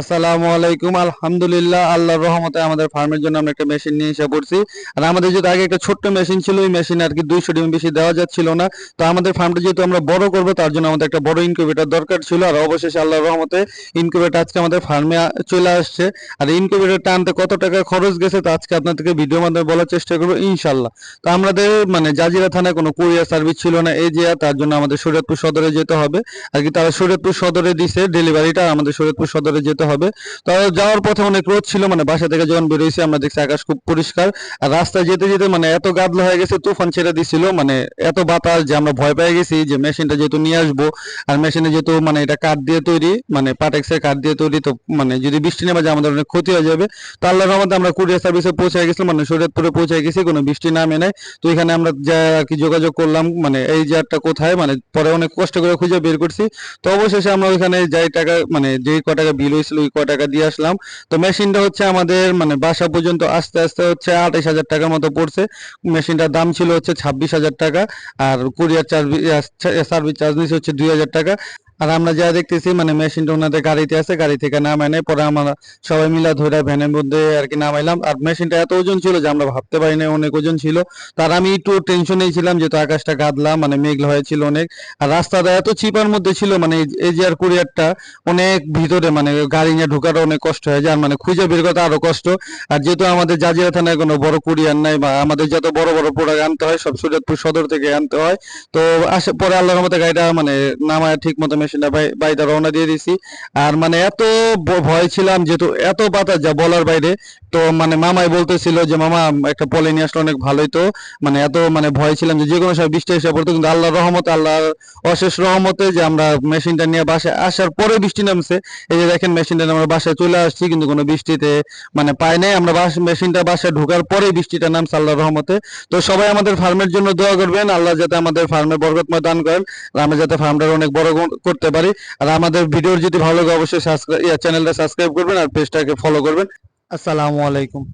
আসসালামু আলাইকুম, আলহামদুলিল্লাহ, আল্লাহর রহমতে আমাদের ফার্মের জন্য আমরা একটা মেশিন নিয়ে এসে পড়ছি। আর আমাদের যেহেতু আগে একটা ছোট্ট মেশিন ছিল ওই মেশিন আর কি দুইশো ডিম বেশি দেওয়া যাচ্ছিল না। তো আমাদের ফার্মটা যেহেতু আমরা বড় করব, তার জন্য আমাদের একটা বড় ইনকিউবেটর দরকার ছিল। আর অবশেষে আল্লাহর রহমতে ইনকিউবেটর আজকে আমাদের ফার্মে চলে আসছে। আর ইনকিউবেটরটা আনতে কত টাকা খরচ গেছে, তো আজকে আপনাদেরকে ভিডিও মাধ্যমে বলার চেষ্টা করব ইনশাল্লাহ তো আমাদের মানে জাজিরা থানায় কোনো কুরিয়ার সার্ভিস ছিল না, এই যে তার জন্য আমাদের শরীয়তপুর সদরে যেতে হবে। আর কি তারা শরীয়তপুর সদরে দিছে ডেলিভারিটা আমাদের শরীয়তপুর সদরে যেতে হবে। তো যাওয়ার পথে অনেক রোদ ছিল মানে বাসা থেকে যখন বেরোইছি আমরা দেখছি আকাশ খুব পরিষ্কার। আর রাস্তায় যেতে যেতে মানে এত গাদলা হয়ে গেছে, তুফান ছেড়ে দিছিল মানে এত বাতাস যে আমরা ভয় পেয়ে গেছি যে মেশিনটা যেহেতু নিয়ে আসব, আর মেশিনে যেহেতু মানে এটা কাঠ দিয়ে তৈরি মানে পাটেক্সের কাঠ দিয়ে তৈরি, তো মানে যদি বৃষ্টি নেমে যায় আমাদের অনেক ক্ষতি হয়ে যাবে। তো আল্লাহর রহমতে আমরা কুরিয়ার সার্ভিসে পৌঁছে গেছিলাম মানে শরীয়তপুরে পৌঁছে গেছি, কোনো বৃষ্টি নামে নাই। তো এখানে আমরা যা আর কি যোগাযোগ করলাম মানে এই জারটা কোথায় মানে পরে অনেক কষ্ট করে খুঁজে বের করছি। তো অবশেষে আমরা ওইখানে যাই টাকা মানে যেই ক টাকা বিল হয়েছিল ওই ক টাকা দিয়ে আসলাম। তো মেশিনটা হচ্ছে আমাদের মানে বাসা পর্যন্ত আস্তে আস্তে হচ্ছে আঠাইশ হাজার টাকার মতো পড়ছে। মেশিনটার দাম ছিল হচ্ছে ছাব্বিশ হাজার টাকা। আর কুরিয়ার চার্জ সার্ভিস চার্জ নিচ্ছে হচ্ছে দুই হাজার টাকা। আর আমরা যা দেখতেছি মানে মেশিনটা ওনাদের গাড়িতে আছে, গাড়ি থেকে নামায় নেয় পরে আমরা সবাই মিলা ধরে ভ্যানের মধ্যে আর কি নামাইলাম। আর মেশিনটা এত ওজন ছিল যে আমরা ভাবতে পারি না অনেক ওজন ছিল। তার আমি একটু টেনশনেই ছিলাম যেহেতু আকাশটা গাদলা মানে মেঘলা হয়েছিল অনেক। আর রাস্তাটা এত চিপার মধ্যে ছিল মানে এই- যে আর কুরিয়ারটা অনেক ভিতরে মানে গাড়ি নিয়ে ঢোকারও অনেক কষ্ট হয়ে যায়। মানে খুঁজে বের করতে আরও কষ্ট। আর যেহেতু আমাদের জাজিরা থানায় কোনো বড় কুরিয়ার নাই বা আমাদের যত বড় বড় প্রোডাক্ট আনতে হয়, সব সুরতপুর সদর থেকে আনতে হয়। তো আসে পরে আল্লাহর মতো গাড়িটা মানে নামায় ঠিক মতো মেশিনটা বাইরে রওনা দিয়ে দিছি। আর মানে এত ভয় ছিলাম যেহেতু এত বাতাস যা বলার বাইরে। তো মানে মামাই বলতেছিল যে, মামা, একটা পলে নিয়ে আসলে অনেক ভালোই তো। মানে এত মানে ভয় ছিলাম যে যে কোনো সময় বৃষ্টি এসে পড়তো, কিন্তু আল্লাহর রহমতে, আল্লাহর অশেষ রহমতে যে, আমরা মেশিনটা নিয়ে বাসায় আসার পরে বৃষ্টি নামছে। এই যে দেখেন, মেশিনটা আমরা বাসায় চলে আসছি, কিন্তু কোনো বৃষ্টিতে মানে পাই নাই। আমরা বাস, মেশিনটা বাসায় ঢোকার পরে বৃষ্টিটা নামছে আল্লাহর রহমতে। তো সবাই আমাদের ফার্মের জন্য দোয়া করবেন। আল্লাহ যাতে আমাদের ফার্মে বরকতময় দান করেন। আর আমরা যাতে ফার্মটা অনেক বড় করতে পারি। আর আমাদের ভিডিওর যদি ভালো লাগে, অবশ্যই সাবস্ক্রাইব চ্যানেলটা সাবস্ক্রাইব করবেন। আর পেজটাকে ফলো করবেন। আসসালামু আলাইকুম।